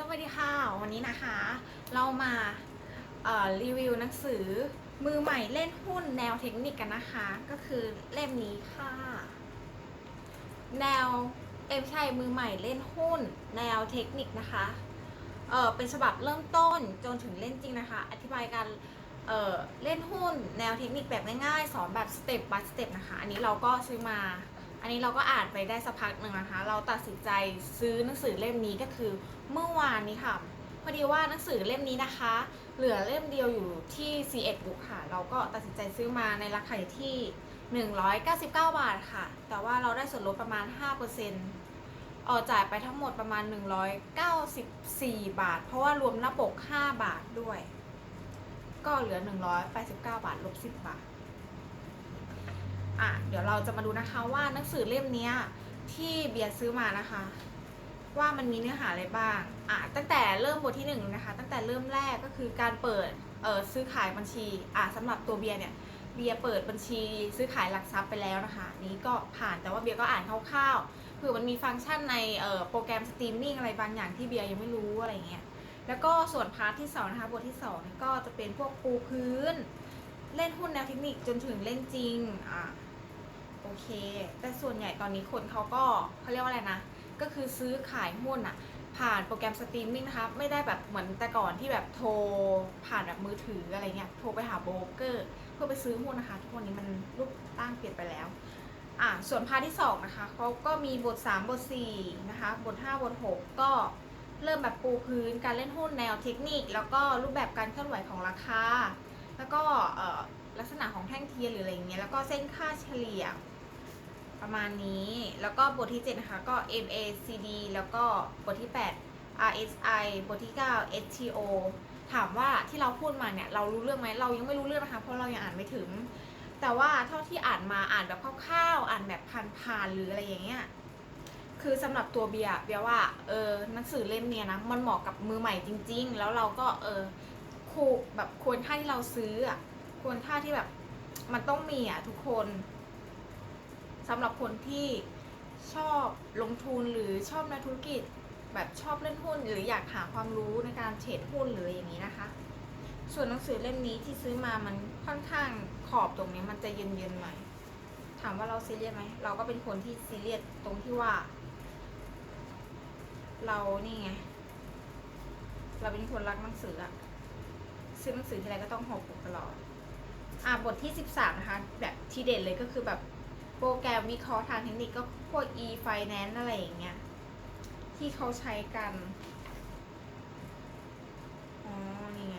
สวัสดีค่ะ วันนี้นะคะ เรามารีวิวหนังสือมือใหม่เล่นหุ้นแนวเทคนิคกันนะคะ ก็คือเล่มนี้ค่ะ แนวเอ็มใช่มือใหม่เล่นหุ้น แนวเทคนิคนะคะเออเป็นฉบับเริ่มต้นจนถึงเล่นจริงนะคะ อธิบายการเออเล่นหุ้น แนวเทคนิคแบบง่ายๆ สอนแบบสเต็ป by สเต็ปนะคะ อันนี้เราก็ซื้อมา อันนี้เราก็อ่านไปได้สักพักหนึ่งนะคะ เราตัดสินใจซื้อหนังสือเล่มนี้ก็คือเมื่อวานนี้ค่ะพอดีว่าหนังสือเล่มนี้นะคะ เหลือเล่มเดียวอยู่ที่ C1 Book ค่ะ เราก็ตัดสินใจซื้อมาในราคาอยู่ที่ 199 บาทค่ะ แต่ว่าเราได้ส่วนลดประมาณ 5%ออกจ่ายไปทั้งหมดประมาณ 194 บาท เพราะว่ารวมหน้าปก 5 บาทด้วย ก็เหลือ 189 บาทลบ 10 บาท อะเดี๋ยวเราจะมาดูนะคะว่าหนังสือเล่มนี้ที่เบียร์ซื้อมานะคะ ว่ามันมีเนื้อหาอะไรบ้างอะตั้งแต่เริ่มบทที่หนึ่งนะคะ ตั้งแต่เริ่มแรกก็คือการเปิดเออซื้อขายบัญชีอะสำหรับตัวเบียร์เนี่ยเบียร์เปิดบัญชีซื้อขายหลักทรัพย์ไปแล้วนะคะ นี้ก็ผ่านแต่ว่าเบียร์ก็อ่านคร่าวๆเผื่อมันมีฟังก์ชันในเออโปรแกรมสตรีมมิ่งอะไรบางอย่างที่เบียร์ยังไม่รู้อะไรเงี้ยแล้วก็ส่วนพาร์ทที่สองนะคะบทที่สองก็จะเป็นพวกปูพื้น เล่นหุ้นแนวเทคนิคจนถึงเล่นจริงอะ โอเค แต่ส่วนใหญ่ตอนนี้คนเขาก็เขาเรียกว่าอะไรนะ ก็คือซื้อขายหุ้นอะผ่านโปรแกรมสตรีมมิ่งนะคะ ไม่ได้แบบเหมือนแต่ก่อนที่แบบโทรผ่านแบบมือถืออะไรเงี้ย โทรไปหาโบรกเกอร์ เพื่อไปซื้อหุ้นนะคะ ทุกวันนี้มันรูปตั้งเปลี่ยนไปแล้วอะส่วนพาร์ทที่2นะคะเขาก็มีบท 3 บท 4 นะคะ บท 5 บท 6 ก็เริ่มแบบปูพื้นการเล่นหุ้นแนวเทคนิค แล้วก็รูปแบบการเคลื่อนไหวของราคา แล้วก็ลักษณะของแท่งเทียนหรืออะไรเงี้ยแล้วก็เส้นค่าเฉลี่ย ประมาณนี้ แล้วก็บทที่ 7 นะคะก็ MACD แล้วก็บทที่ 8 RSI บทที่ 9 STO ถามว่าที่เราพูดมาเนี่ยเรารู้เรื่องไหมเรายังไม่รู้เรื่องนะคะ เพราะเรายังอ่านไม่ถึง แต่ว่าเท่าที่อ่านมาอ่านแบบคร่าวๆ อ่านแบบผ่านๆหรืออะไรอย่างเงี้ยคือสำหรับตัวเบียร์เบียร์ว่าเออหนังสือเล่มเนี้ยนะมันเหมาะกับมือใหม่จริง ๆ แล้วเราก็เออคูแบบควรค่าที่เราซื้ออะควรค่าที่แบบมันต้องมีอะทุกคน สำหรับคนที่ชอบลงทุนหรือชอบในธุรกิจ แบบชอบเล่นหุ้น หรืออยากหาความรู้ในการเทรดหุ้นหรืออย่างนี้นะคะ ส่วนหนังสือเล่มนี้ที่ซื้อมามันค่อนข้างขอบตรงนี้มันจะเย็นๆหน่อยถามว่าเราซีเรียสไหมเราก็เป็นคนที่ซีเรียสตรงที่ว่า เรานี่ไงเราเป็นคนรักหนังสืออะซื้อหนังสือทีไรก็ต้องหอบปกตลอด อ่าบทที่13นะคะ แบบที่เด่นเลยก็คือแบบ โปรแกรมวิเคราะห์ทางเทคนิคก็พวก e-finance อะไรอย่างเงี้ยที่เขาใช้กัน อ๋อ นี่ไง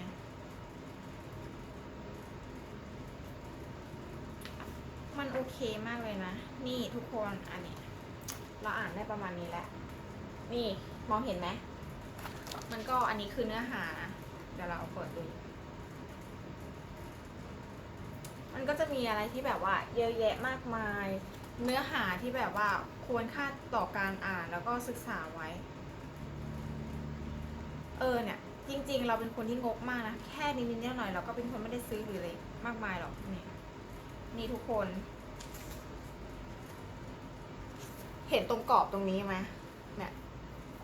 มันโอเคมากเลยนะ นี่ทุกคนอันนี้เราอ่านได้ประมาณนี้แหละ นี่มองเห็นไหม มันก็อันนี้คือเนื้อหานะ เดี๋ยวเราเอาเปิดดู มัน ก็จะมีอะไรที่แบบว่าเยอะแยะมากมาย เนื้อหาที่แบบว่าควรค่าต่อการอ่านแล้วก็ศึกษาไว้ เออเนี่ย จริง ๆ เราเป็นคนที่งกมากนะ แค่นิดๆหน่อยๆเราก็เป็นคนไม่ได้ซื้อหรืออะไรมากมายหรอกนี่นี่ทุกคน เห็นตรงกรอบตรงนี้ไหมเนี่ย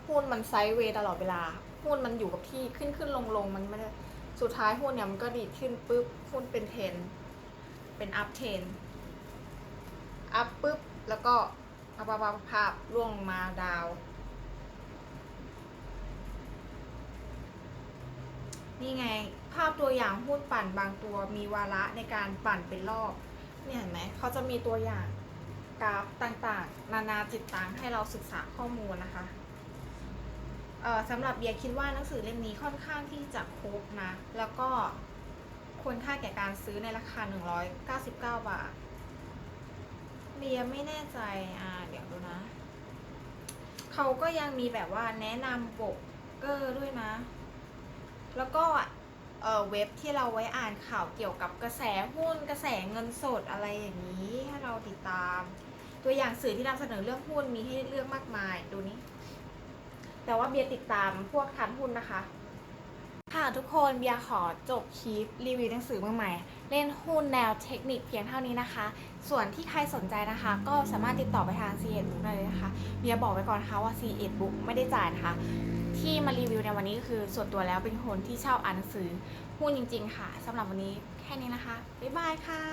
หุ้นมันไซด์เวย์ตลอดเวลาหุ้นมันอยู่กับที่ขึ้นขึ้นลงลงมันไม่ได้สุดท้ายหุ้นเนี่ยมันก็ดีดขึ้นปุ๊บหุ้นเป็นเทรน เป็นอัพเทนอัพปุ๊บ แล้วก็ภาพภาพภาพร่วงมาดาว นี่ไงภาพตัวอย่างหุ้นปั่นบางตัวมีวาระในการปั่นเป็นรอบ เนี่ยเห็นไหมเขาจะมีตัวอย่างกราฟต่างๆ นานาจิตตังให้เราศึกษาข้อมูลนะคะเอ่อสำหรับเบียร์คิดว่าหนังสือเล่มนี้ค่อนข้างที่จะครบนะ แล้วก็ ควรค่าแก่การซื้อในราคา 199 บาทเบียไม่แน่ใจ อ่า เดี๋ยวดูนะ เขาก็ยังมีแบบว่าแนะนำโบกเกอร์ด้วยนะ แล้วก็เอ่อเว็บที่เราไว้อ่านข่าวเกี่ยวกับกระแสหุ้นกระแสเงินสดอะไรอย่างนี้ให้เราติดตาม ตัวอย่างสื่อที่นำเสนอเรื่องหุ้นมีให้เลือกมากมายดูนี้ แต่ว่าเบียร์ติดตามพวกทันหุ้นนะคะ ค่ะทุกคนเบียขอจบคลิปรีวิวหนังสือมือใหม่ เล่นหุ้นแนวเทคนิคเพียงเท่านี้นะคะ ส่วนที่ใครสนใจนะคะ ก็สามารถติดต่อไปทาง c ีเอ็ดบุ๊กได้เลยนะคะเบียบอกไว้ก่อนนะคะว่า c ีเอ็ดบุ๊กไม่ได้จ่ายนะคะ ที่มารีวิวในวันนี้ก็คือส่วนตัวแล้วเป็นคนที่เช่าอ่านหนังสือหุ้นจริง ๆ ค่ะสำหรับวันนี้แค่นี้นะคะบ๊ายบายค่ะ